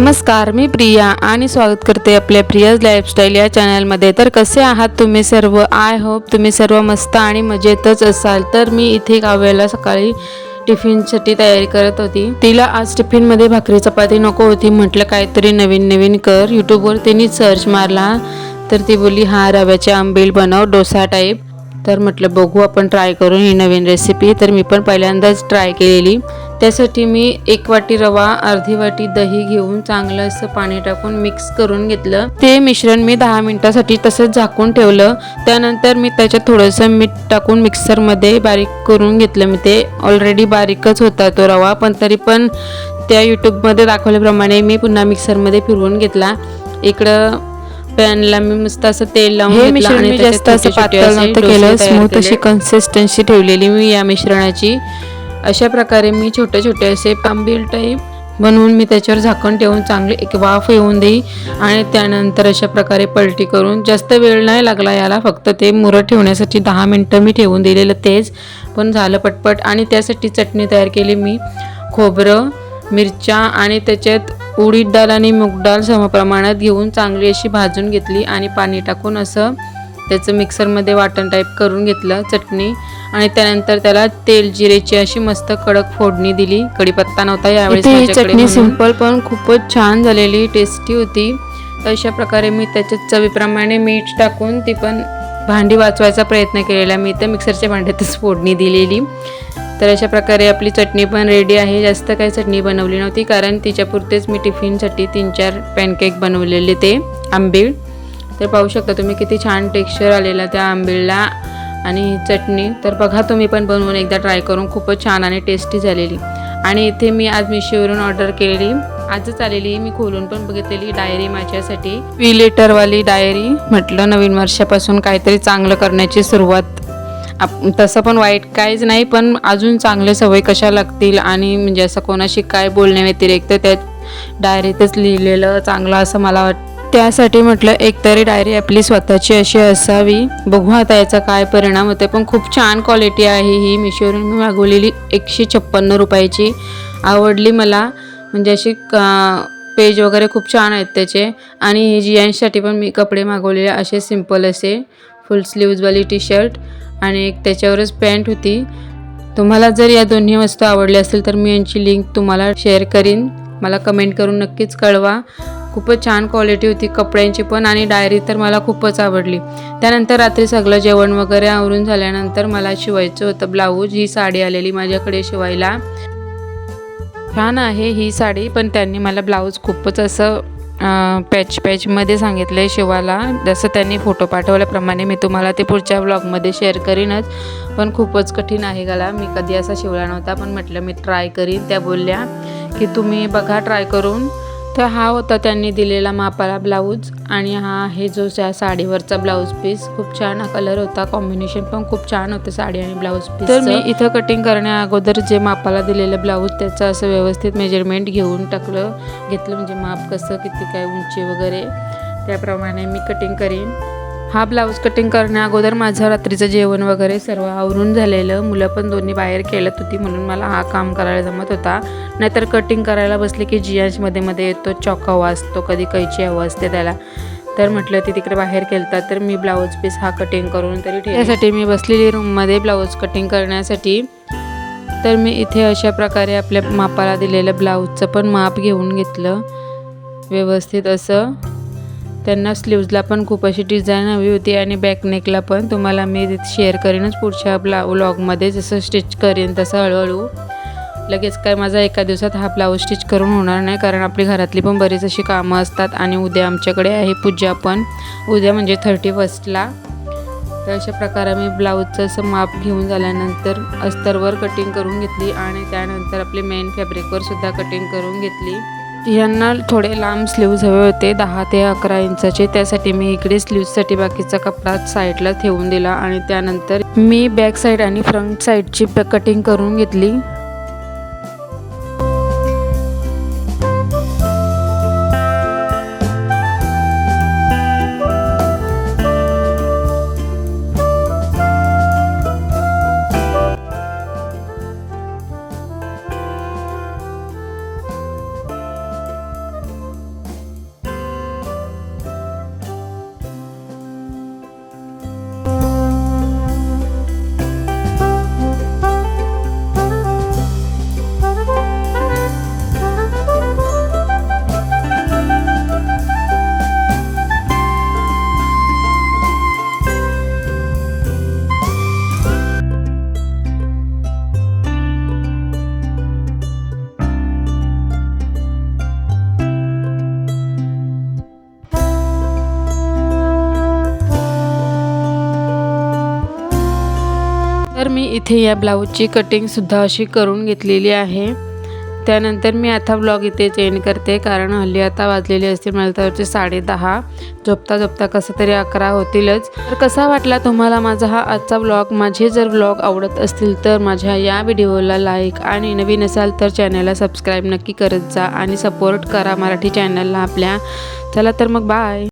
नमस्कार मी प्रिया आणि स्वागत करते आपल्या प्रियाज लाईफस्टाईल या चॅनलमध्ये तर कसे आहात तुम्ही सर्व? आय होप तुम्ही सर्व मस्त आणि मजेतच असाल. तर मी इथे काव्याला सकाळी टिफिनसाठी तयारी करत होती. तिला आज टिफिनमध्ये भाकरी चपाती नको होती. म्हटलं काहीतरी नवीन नवीन कर. यूट्यूबवर तिने सर्च मारला. तर ती बोलली हा रव्याचे आंबील बनव डोसा टाईप तर म्हटलं बघू आपण ट्राय करून ही नवीन रेसिपी तर मी पण पहिल्यांदाच ट्राय केलेली. त्यासाठी मी एक वाटी रवा अर्धी वाटी दही घेऊन चांगलं असं पाणी टाकून मिक्स करून घेतलं. ते मिश्रण मी दहा मिनिटासाठी तसंच झाकून ठेवलं. त्यानंतर मी त्याच्यात थोडंसं मीठ टाकून मिक्सरमध्ये बारीक करून घेतलं. मी ते ऑलरेडी बारीकच होता तो रवा पण तरी पण त्या यूट्यूबमध्ये दाखवल्याप्रमाणे मी पुन्हा मिक्सरमध्ये फिरवून घेतला. इकडं पॅनला मी मस्त असं तेल लावून मिश्रण मी जास्त असं पातळ नव्हतं केलं, केले. अशी कन्सिस्टन्सी ठेवलेली मी या मिश्रणाची. अशा प्रकारे मी छोटे छोटे असे पांबील टाईप बनवून मी त्याच्यावर झाकण ठेवून चांगली एक वाफ येऊन देई आणि त्यानंतर अशा प्रकारे पलटी करून जास्त वेळ नाही लागला याला फक्त ते मुरत ठेवण्यासाठी दहा मिनटं मी ठेवून दिलेलं तेच. पण झालं पटपट आणि त्यासाठी चटणी तयार केली मी. खोबरं मिरच्या आणि त्याच्यात उडीद डाळ आणि मूग डाळ समप्रमाणात घेऊन चांगली अशी भाजून घेतली आणि पाणी टाकून असं त्याचं मिक्सरमध्ये वाटण टाईप करून घेतलं चटणी आणि त्यानंतर त्याला तेल जिरेची अशी मस्त कडक फोडणी दिली. कढीपत्ता नव्हता यावेळेस ही चटणी. सिंपल पण खूपच छान झालेली टेस्टी होती. अशा प्रकारे मी त्याच्यात चवीप्रमाणे मीठ टाकून ती पण भांडी वाचवायचा प्रयत्न केलेला. मी तर मिक्सरच्या भांड्यातच फोडणी दिलेली. तर अशा प्रकारे आपली चटणी पण रेडी आहे. जास्त काही चटणी बनवली नव्हती कारण तिच्यापुरतेच मी टिफिनसाठी तीन चार पॅनकेक बनवलेले ते आंबील तर पाहू शकता तुम्ही किती छान टेक्स्चर आलेला त्या आंबीलला आणि चटणी. तर बघा तुम्ही पण बनवून एकदा ट्राय करून खूपच छान आणि टेस्टी झालेली. आणि इथे मी आज मिशोवरून ऑर्डर केलेली. आजच आलेली मी खोलून पण बघितलेली डायरी माझ्यासाठी. वी लेटरवाली डायरी म्हटलं नवीन वर्षापासून काहीतरी चांगलं करण्याची सुरुवात. आप तसं पण वाईट काहीच नाही पण अजून चांगले सवय कशा लागतील आणि म्हणजे असं कोणाशी काय बोलण्या व्यतिरिक्त त्या डायरीतच लिहिलेलं चांगलं असं मला वाटतं. त्यासाठी म्हटलं एकतरी डायरी आपली स्वतःची अशी असावी. बघू आता याचा काय परिणाम होते पण खूप छान क्वालिटी आहे ही मिशोवरून. मी मागवलेली एकशे छप्पन्न रुपयाची. आवडली मला. म्हणजे अशी पेज वगैरे खूप छान आहेत त्याचे. आणि हे जियांसाठी पण मी कपडे मागवलेले असे सिंपल असे. फुल स्लीव्जवाली टी शर्ट आणि एक त्याच्यावरच पॅन्ट होती. तुम्हाला जर या दोन्ही वस्तू आवडल्या असतील तर मी यांची लिंक तुम्हाला शेअर करीन. मला कमेंट करून नक्कीच कळवा. खूपच छान क्वालिटी होती कपड्यांची पण आणि डायरी तर मला खूपच आवडली. त्यानंतर रात्री सगळं जेवण वगैरे आवरून झाल्यानंतर मला शिवायचं होतं ब्लाऊज ही साडी आलेली माझ्याकडे शिवायला. छान आहे ही साडी पण त्यांनी मला ब्लाऊज खूपच असं पॅच पॅचमध्ये सांगितलं आहे शिवायला जसं त्यांनी फोटो पाठवल्याप्रमाणे मी तुम्हाला ते पुढच्या ब्लॉगमध्ये शेअर करीनच. पण खूपच कठीण आहे गला. मी कधी असा शिवला नव्हता पण म्हटलं मी ट्राय करीन. त्या बोलल्या की तुम्ही बघा ट्राय करून. तर हा होता त्यांनी दिलेला मापाला ब्लाऊज आणि हा आहे जो त्या साडीवरचा ब्लाऊज पीस. खूप छान हा कलर होता. कॉम्बिनेशन पण खूप छान होतं साडी आणि ब्लाऊज पीस तर मी इथं कटिंग करण्या अगोदर जे मापाला दिलेलं ब्लाऊज त्याचं असं व्यवस्थित मेजरमेंट घेऊन टाकलं. घेतलं म्हणजे माप कसं किती काय उंची वगैरे. त्याप्रमाणे मी कटिंग करीन. हा ब्लाऊज कटिंग करण्या अगोदर माझं रात्रीचं जेवण वगैरे सर्व आवरून झालेलं. मुलं पण दोन्ही बाहेर खेळत होती म्हणून मला हा काम करायला जमत होता. नाहीतर कटिंग करायला बसले की जियांशमध्ये येतो चॉक हवा असतो कधी कैची हवं असते त्याला. तर म्हटलं ती तिकडे बाहेर खेळतात तर मी ब्लाऊज पीस हा कटिंग करून तरी त्यासाठी मी बसलेली रूममध्ये ब्लाऊज कटिंग करण्यासाठी. तर मी इथे अशा प्रकारे आपल्या मापाला दिलेलं ब्लाऊजचं पण माप घेऊन घेतलं. व्यवस्थित असं. त्यांना स्लीव्जला पण खूप अशी डिझाईन हवी होती आणि बॅक नेकला पण तुम्हाला मी शेअर करीनच पुढच्या ब्ला व्लॉगमध्ये जसं स्टिच करेन तसं हळूहळू. लगेच काय माझा एका दिवसात हा ब्लाऊज स्टिच करून होणार नाही कारण आपली घरातली पण बरीच अशी कामं असतात आणि उद्या आमच्याकडे आहे पूजा पण. उद्या म्हणजे थर्टी फर्स्टला तर अशा प्रकारे मी ब्लाऊजचं असं माप घेऊन झाल्यानंतर अस्तरवर कटिंग करून घेतली आणि त्यानंतर आपली मेन फॅब्रिकवर सुद्धा कटिंग करून घेतली. यांना थोडे लांब स्लीव्ज हवे होते दहा ते अकरा इंचाचे. त्यासाठी मी इकडे स्लीव्जसाठी बाकीचा कपडा साईडला ठेवून दिला आणि त्यानंतर मी बॅक साईड आणि फ्रंट साईडची कटिंग करून घेतली. तर मी इथे या ब्लाऊजची कटिंगसुद्धा अशी करून घेतलेली आहे. त्यानंतर मी आता ब्लॉग इथे चेंज करते कारण हल्ली आता वाजलेले असतील मला त्यावरचे साडे दहा. झोपता झोपता कसं तरी अकरा होतीलच. तर कसा वाटला तुम्हाला माझा हा आजचा ब्लॉग माझे जर ब्लॉग आवडत असतील तर माझ्या या व्हिडिओला लाईक आणि नवीन असाल तर चॅनलला सबस्क्राईब नक्की करत जा आणि सपोर्ट करा मराठी चॅनलला आपल्या. चला तर मग बाय